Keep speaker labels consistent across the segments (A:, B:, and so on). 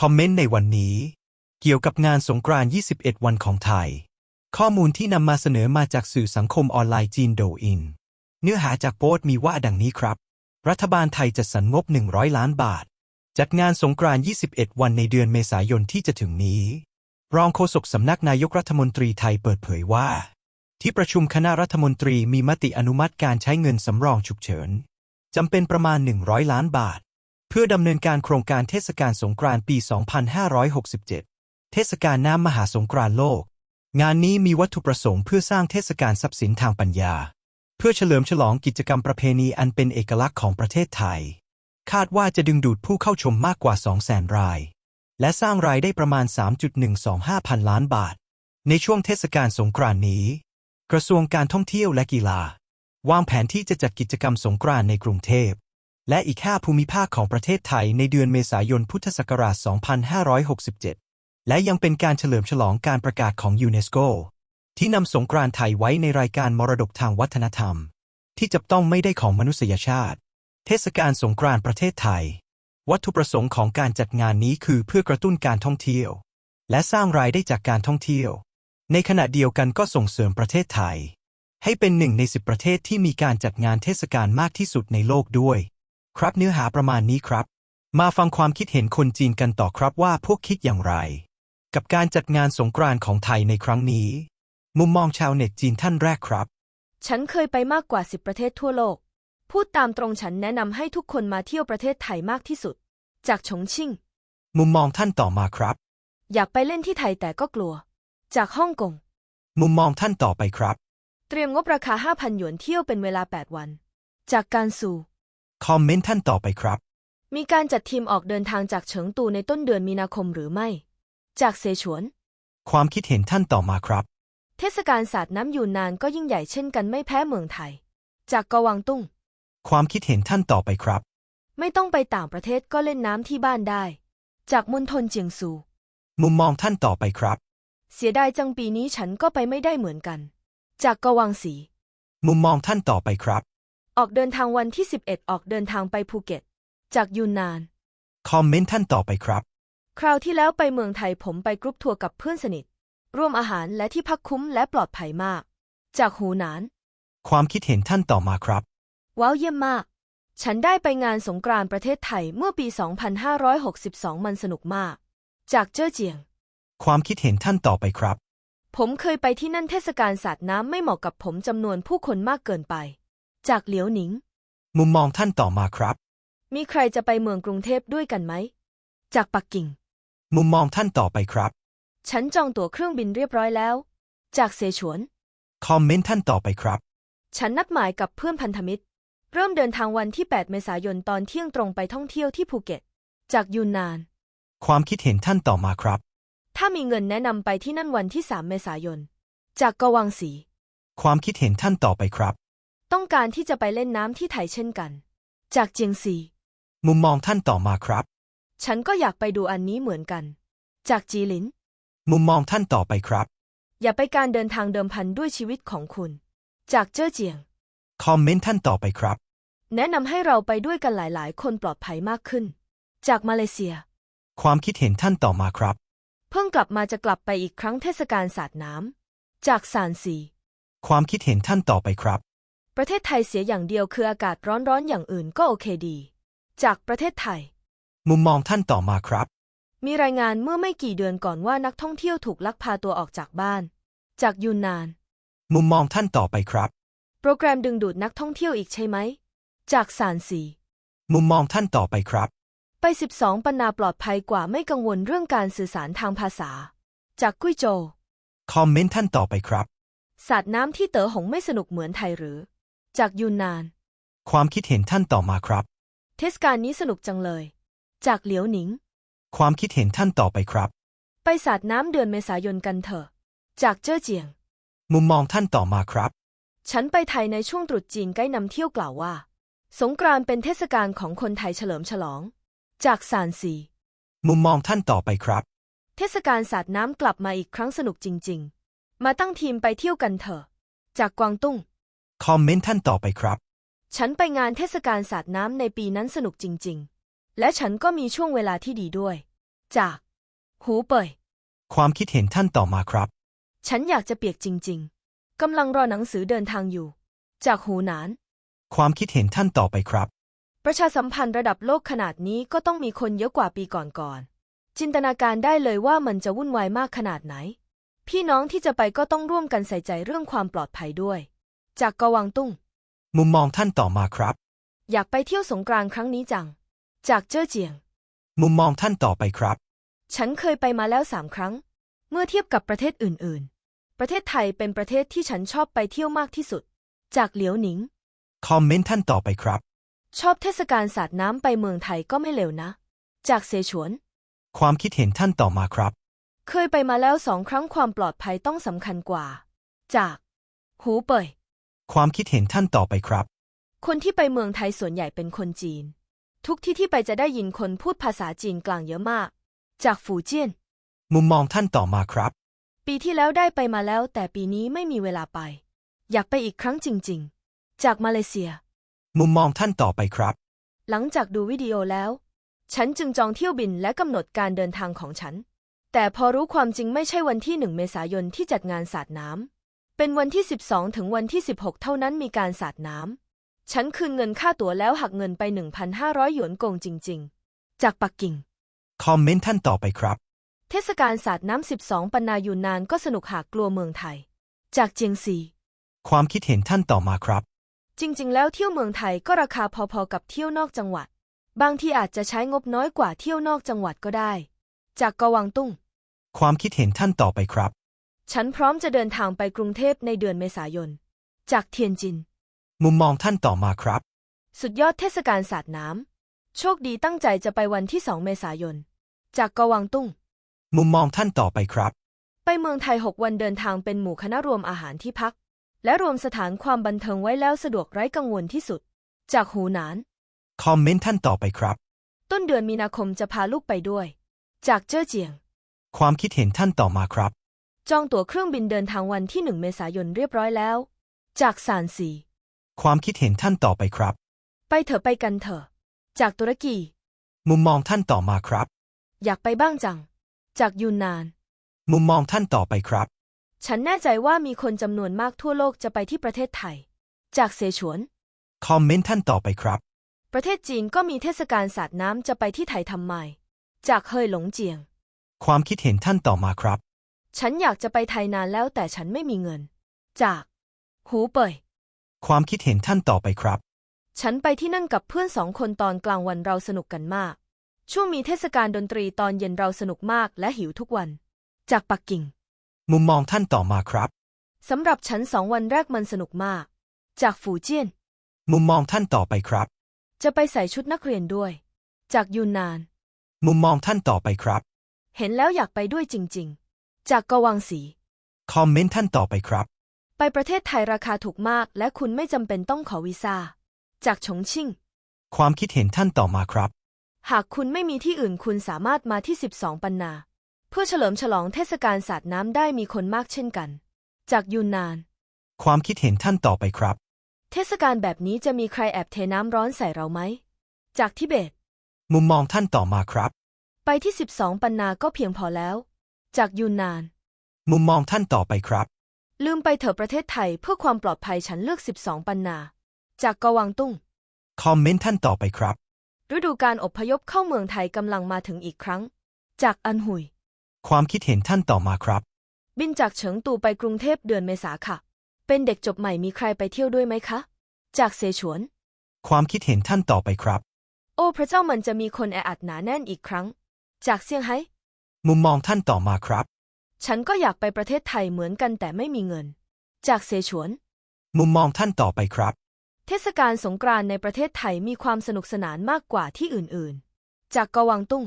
A: คอมเมนต์ในวันนี้ เกี่ยวกับงานสงกรานต์ 21 วันของไทย ข้อมูลที่นำมาเสนอมาจากสื่อสังคมออนไลน์จีนโดอิน เนื้อหาจากโพสต์มีว่าดังนี้ครับ รัฐบาลไทยจัดสรรงบ 100 ล้านบาท จัดงานสงกรานต์ 21 วันในเดือนเมษายนที่จะถึงนี้ รองโฆษกสำนักนายกรัฐมนตรีไทยเปิดเผยว่า ที่ประชุมคณะรัฐมนตรีมีมติอนุมัติการใช้เงินสำรองฉุกเฉินจำเป็นประมาณ 100 ล้านบาท เพื่อดำเนินการโครงการเทศกาลสงกรานต์ปี 2567 เทศกาลน้ำมหาสงกรานต์โลก งานนี้มีวัตถุประสงค์เพื่อสร้างเทศกาลทรัพย์สินทางปัญญา เพื่อเฉลิมฉลองกิจกรรมประเพณีอันเป็นเอกลักษณ์ของประเทศไทย คาดว่าจะดึงดูดผู้เข้าชมมากกว่า 200,000 ราย และสร้างรายได้ประมาณ 3.125 พันล้านบาท ในช่วงเทศกาลสงกรานต์นี้ กระทรวงการท่องเที่ยวและกีฬา วางแผนที่จะจัดกิจกรรมสงกรานต์ในกรุงเทพ และอีกห้าภูมิภาคของประเทศไทยในเดือนเมษายนพุทธศักราช 2567 และยังเป็นการเฉลิมฉลองการประกาศของยูเนสโกที่นำสงกรานต์ไทยไว้ในรายการมรดกทางวัฒนธรรม ที่จับต้องไม่ได้ของมนุษยชาติ เทศกาลสงกรานต์ประเทศไทย วัตถุประสงค์ของการจัดงานนี้คือเพื่อกระตุ้นการท่องเที่ยว และสร้างรายได้จากการท่องเที่ยว ในขณะเดียวกันก็ส่งเสริมประเทศไทย ให้เป็นหนึ่งในสิบประเทศที่มีการจัดงานเทศกาลมากที่สุดในโลกด้วย ครับเนื้อหาประมาณนี้ครับ มาฟังความคิดเห็นคนจีนกันต่อครับว่าพวกคิดอย่างไร กับการจัดงานสงกรานต์ของไทยในครั้งนี้ มุมมองชาวเน็ตจีนท่านแรกครับ
B: ฉันเคยไปมากกว่าสิบประเทศทั่วโลก พูดตามตรงฉันแนะนำให้ทุกคนมาเที่ยวประเทศไทยมากที่สุด จากฉงชิ่ง
A: มุมมองท่านต่อมาครับ
B: อยากไปเล่นที่ไทยแต่ก็กลัว จากฮ่องกง
A: มุมมองท่านต่อไปครับ
B: เตรียมงบราคา 5,000 หยวนเที่ยวเป็นเวลา 8 วัน จากการสู่
A: คอมเมนต์ท่านต่อไปครับ
B: มีการจัดทีมออกเดินทางจากเฉิงตูในต้นเดือนมีนาคมหรือไม่ จากเสฉวน
A: ความคิดเห็นท่านต่อมาครับ
B: เทศกาลสาดน้ำยูนนานก็ยิ่งใหญ่เช่นกันไม่แพ้เมืองไทย จากกวางตุ้ง
A: ความคิดเห็นท่านต่อไปครับ
B: ไม่ต้องไปต่างประเทศก็เล่นน้ำที่บ้านได้ จากมณฑลเจียงซู
A: มุมมองท่านต่อไปครับ
B: เสียดายจังปีนี้ฉันก็ไปไม่ได้เหมือนกัน จากกวางสี
A: มุมมองท่านต่อไปครับ
B: ออกเดินทางวันที่ 11 ออกเดินทางไปภูเก็ต จากยูนนาน
A: คอมเมนต์ท่านต่อไปครับ
B: คราวที่แล้วไปเมืองไทยผมไปกรุ๊ปทัวร์กับเพื่อนสนิท ร่วมอาหารและที่พักคุ้มและปลอดภัยมาก จากหูหนาน
A: ความคิดเห็นท่านต่อมาครับ
B: ว้าวเยี่ยมมาก ฉันได้ไปงานสงกรานต์ประเทศไทยเมื่อปี 2562 มันสนุกมาก จากเจ้อเจียง
A: ความคิดเห็นท่านต่อไปครับ
B: ผมเคยไปที่นั่นเทศกาลสาดน้ำไม่เหมาะกับผมจำนวนผู้คนมากเกินไป จากเหลียวหนิง
A: มุมมองท่านต่อมาครับ
B: มีใครจะไปเมืองกรุงเทพด้วยกันไหม จากปักกิ่ง
A: มุมมองท่านต่อไปครับ
B: ฉันจองตั๋วเครื่องบินเรียบร้อยแล้ว จากเสฉวน
A: คอมเมนต์ท่านต่อไปครับ
B: ฉันนัดหมายกับเพื่อนพันธมิตร เริ่มเดินทางวันที่ 8 เมษายนตอนเที่ยงตรงไปท่องเที่ยวที่ภูเก็ต จากยูนนาน
A: ความคิดเห็นท่านต่อมาครับ
B: ถ้ามีเงินแนะนำไปที่นั่นวันที่ 3 เมษายน จากกวางสี
A: ความคิดเห็นท่านต่อไปครับ
B: ต้องการที่จะไปเล่นน้ำที่ไทยเช่นกัน จากเจียงซี
A: มุมมองท่านต่อมาครับ
B: ฉันก็อยากไปดูอันนี้เหมือนกัน จากจีหลิน
A: มุมมองท่านต่อไปครับ
B: อย่าไปการเดินทางเดิมพันด้วยชีวิตของคุณ จากเจ้อเจียง
A: คอมเมนต์ท่านต่อไปครับ
B: แนะนำให้เราไปด้วยกันหลาย ๆ คนปลอดภัยมากขึ้น จากมาเลเซีย
A: ความคิดเห็นท่านต่อมาครับ
B: เพิ่งกลับมาจะกลับไปอีกครั้งเทศกาลสาดน้ำจากซานซี
A: ความคิดเห็นท่านต่อไปครับ
B: ประเทศไทยเสียอย่างเดียวคืออากาศร้อนๆอย่างอื่นก็โอเคดี จากประเทศไทย
A: มุมมองท่านต่อมาครับ
B: มีรายงานเมื่อไม่กี่เดือนก่อนว่านักท่องเที่ยวถูกลักพาตัวออกจากบ้าน จากยูนนาน
A: มุมมองท่านต่อไปครับ
B: โปรแกรมดึงดูดนักท่องเที่ยวอีกใช่ไหม จากซานซี
A: มุมมองท่านต่อไปครับ
B: ไป 12 ปันนาปลอดภัยกว่าไม่กังวลเรื่องการสื่อสารทางภาษา จากกุ้ยโจว
A: คอมเมนต์ท่านต่อไปครับ
B: สาดน้ำที่เต๋อหงไม่สนุกเหมือนไทยหรือ จากยูนนาน
A: ความคิดเห็นท่านต่อมาครับ
B: เทศกาลนี้สนุกจังเลย จากเหลียวหนิง
A: ความคิดเห็นท่านต่อไปครับ
B: ไปสาดน้ำเดือนเมษายนกันเถอะ จากเจ้อเจียง
A: มุมมองท่านต่อมาครับ
B: ฉันไปไทยในช่วงตรุษจีนใกล้นำเที่ยวกล่าวว่า สงกรานต์เป็นเทศกาลของคนไทยเฉลิมฉลอง จากซานซี
A: มุมมองท่านต่อไปครับ
B: เทศกาลสาดน้ำกลับมาอีกครั้งสนุกจริง ๆ มาตั้งทีมไปเที่ยวกันเถอะ จากกวางตุ้ง
A: คอมเมนต์ท่านต่อไปครับ
B: ฉันไปงานเทศกาลสาดน้ำในปีนั้นสนุกจริง ๆ และฉันก็มีช่วงเวลาที่ดีด้วย จาก หูเป่ย
A: ความคิดเห็นท่านต่อมาครับ
B: ฉันอยากจะเปียกจริง ๆกำลังรอหนังสือเดินทางอยู่ จากหูหนาน
A: ความคิดเห็นท่านต่อไปครับ
B: ประชาสัมพันธ์ระดับโลกขนาดนี้ก็ต้องมีคนเยอะกว่าปีก่อนๆจินตนาการได้เลยว่ามันจะวุ่นวายมากขนาดไหน พี่น้องที่จะไปก็ต้องร่วมกันใส่ใจเรื่องความปลอดภัยด้วย จากกวางตุ้ง
A: มุมมองท่านต่อมาครับ
B: อยากไปเที่ยวสงกรานต์ครั้งนี้จัง จากเจ้อเจียง
A: มุมมองท่านต่อไปครับ
B: ฉันเคยไปมาแล้วสามครั้ง เมื่อเทียบกับประเทศอื่น ๆ ประเทศไทยเป็นประเทศที่ฉันชอบไปเที่ยวมากที่สุด จากเหลียวหนิง
A: คอมเมนต์ท่านต่อไปครับ
B: ชอบเทศกาลสาดน้ำไปเมืองไทยก็ไม่เลวนะ จากเสฉวน
A: ความคิดเห็นท่านต่อมาครับ
B: เคยไปมาแล้วสองครั้งความปลอดภัยต้องสำคัญกว่า จาก หูเป่ย
A: ความคิดเห็นท่านต่อไปครับ
B: คนที่ไปเมืองไทยส่วนใหญ่เป็นคนจีน ทุกที่ที่ไปจะได้ยินคนพูดภาษาจีนกลางเยอะมาก จากฝูเจี้ยน
A: มุมมองท่านต่อมาครับ
B: ปีที่แล้วได้ไปมาแล้ว แต่ปีนี้ไม่มีเวลาไป อยากไปอีกครั้งจริง ๆ จากมาเลเซีย
A: มุมมองท่านต่อไปครับ
B: หลังจากดูวิดีโอแล้ว ฉันจึงจองเที่ยวบินและกำหนดการเดินทางของฉัน แต่พอรู้ความจริงไม่ใช่วันที่1เมษายนที่จัดงานสาดน้ำ เป็นวันที่ 12 ถึงวันที่ 16 เท่านั้นมีการสาดน้ำ ฉันคืนเงินค่าตั๋วแล้วหักเงินไป 1,500 หยวนกงจริง ๆ จากปักกิ่ง
A: คอมเมนต์ท่านต่อไปครับ
B: เทศกาลสาดน้ำ 12 ปันนายูนนานก็สนุกหากกลัวเมืองไทย จากเจียงซี
A: ความคิดเห็นท่านต่อมาครับ
B: จริง ๆ แล้วเที่ยวเมืองไทยก็ราคาพอๆกับเที่ยวนอกจังหวัด บางที่อาจจะใช้งบน้อยกว่าเที่ยวนอกจังหวัดก็ได้ จากกวางตุ้ง
A: ความคิดเห็นท่านต่อไปครับ
B: ฉันพร้อมจะเดินทางไปกรุงเทพในเดือนเมษายน จากเทียนจิน
A: มุมมองท่านต่อมาครับ
B: สุดยอดเทศกาลสาดน้ำ โชคดีตั้งใจจะไปวันที่ 2 เมษายน จากกวางตุ้ง
A: มุมมองท่านต่อไปครับ
B: ไปเมืองไทย 6 วันเดินทางเป็นหมู่คณะรวมอาหารที่พัก และรวมสถานความบันเทิงไว้แล้วสะดวกไร้กังวลที่สุด จากหูหนาน
A: คอมเมนต์ท่านต่อไปครับ
B: ต้นเดือนมีนาคมจะพาลูกไปด้วย จากเจ้อเจียง
A: ความคิดเห็นท่านต่อมาครับ
B: จองตั๋วเครื่องบินเดินทางวันที่ 1 เมษายนเรียบร้อยแล้ว จากซานซี
A: ความคิดเห็นท่านต่อไปครับ
B: ไปเถอะไปกันเถอะ จากตุรกี
A: มุมมองท่านต่อมาครับ
B: อยากไปบ้างจัง จากยูนนาน
A: มุมมองท่านต่อไปครับ
B: ฉันแน่ใจว่ามีคนจำนวนมากทั่วโลกจะไปที่ประเทศไทย จากเซฉวน
A: คอมเมนต์ท่านต่อไปครับ
B: ประเทศจีนก็มีเทศกาลสาดน้ำจะไปที่ไทยทำไม จากเฮยหลงเจียง
A: ความคิดเห็นท่านต่อมาครับ
B: ฉันอยากจะไปไทยนานแล้วแต่ฉันไม่มีเงิน จาก หูเป่ย
A: ความคิดเห็นท่านต่อไปครับ
B: ฉันไปที่นั่นกับเพื่อนสองคนตอนกลางวันเราสนุกกันมาก ช่วงมีเทศกาลดนตรีตอนเย็นเราสนุกมากและหิวทุกวัน จากปักกิ่ง
A: มุมมองท่านต่อมาครับ
B: สำหรับฉันสองวันแรกมันสนุกมาก จากฝูเจี้ยน
A: มุมมองท่านต่อไปครับ
B: จะไปใส่ชุดนักเรียนด้วย จากยูนนาน
A: มุมมองท่านต่อไปครับ
B: เห็นแล้วอยากไปด้วยจริง ๆ จากกวางสี
A: คอมเมนต์ท่านต่อไปครับ
B: ไปประเทศไทยราคาถูกมาก และคุณไม่จำเป็นต้องขอวีซ่า จากฉงชิ่ง
A: ความคิดเห็นท่านต่อมาครับ
B: หากคุณไม่มีที่อื่นคุณสามารถมาที่ 12 ปันนา เพื่อเฉลิมฉลองเทศกาลสาดน้ำได้มีคนมากเช่นกัน จากยูนนาน
A: ความคิดเห็นท่านต่อไปครับ
B: เทศกาลแบบนี้จะมีใครแอบเทน้ำร้อนใส่เราไหม จากทิเบต
A: มุมมองท่านต่อมาครับ
B: ไปที่ 12 ปันนาก็เพียงพอแล้ว จากยูนนาน
A: มุมมองท่านต่อไปครับ
B: ลืมไปเถอะประเทศไทยเพื่อความปลอดภัยฉันเลือก 12 ปันนา จากกวางตุ้ง
A: คอมเมนต์ท่านต่อไปครับ
B: ฤดูการอพยพเข้าเมืองไทยกำลังมาถึงอีกครั้ง จากอันหุย
A: ความคิดเห็นท่านต่อมาครับ
B: บินจากเฉิงตูไปกรุงเทพเดือนเมษาค่ะ เป็นเด็กจบใหม่มีใครไปเที่ยวด้วยไหมคะ จากเสฉวน
A: ความคิดเห็นท่านต่อไปครับ
B: โอ้พระเจ้ามันจะมีคนแออัดหนาแน่นอีกครั้ง จากเซี่ยงไฮ้
A: มุมมองท่านต่อมาครับ
B: ฉันก็อยากไปประเทศไทยเหมือนกันแต่ไม่มีเงิน จากเสฉวน
A: มุมมองท่านต่อไปครับ
B: เทศกาลสงกรานต์ในประเทศไทยมีความสนุกสนานมากกว่าที่อื่นๆ จากกวางตุ้ง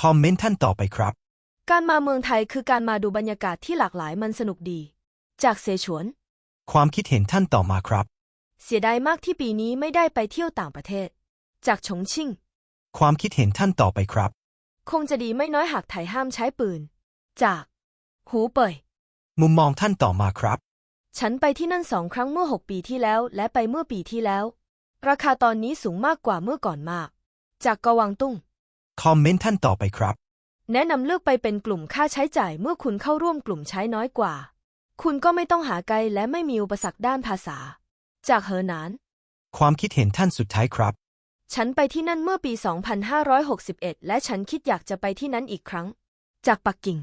A: คอมเมนต์ท่านต่อไปครับ
B: การมาเมืองไทยคือการมาดูบรรยากาศที่หลากหลายมันสนุกดี จากเสฉวน
A: ความคิดเห็นท่านต่อมาครับ
B: เสียดายมากที่ปีนี้ไม่ได้ไปเที่ยวต่างประเทศ จากฉงชิ่ง
A: ความคิดเห็นท่านต่อไปครับ
B: คงจะดีไม่น้อยหากไถ่ห้ามใช้ปืน จาก หูเป่ย
A: มุมมองท่านต่อมาครับ
B: ฉันไปที่นั่นสองครั้งเมื่อหกปีที่แล้ว และไปเมื่อปีที่แล้ว ราคาตอนนี้สูงมากกว่าเมื่อก่อนมาก จากกวางตุ้ง
A: คอมเมนต์ท่านต่อไปครับ
B: แนะนำเลือกไปเป็นกลุ่มค่าใช้จ่ายเมื่อคุณเข้าร่วมกลุ่มใช้น้อยกว่า คุณก็ไม่ต้องหาไกลและไม่มีอุปสรรคด้านภาษา จากเฮอหนาน
A: ความคิดเห็นท่านสุดท้ายครับ
B: ฉันไปที่นั่นเมื่อปี 2561 และฉันคิดอยากจะไปที่นั้นอีกครั้ง จากปักกิ่ง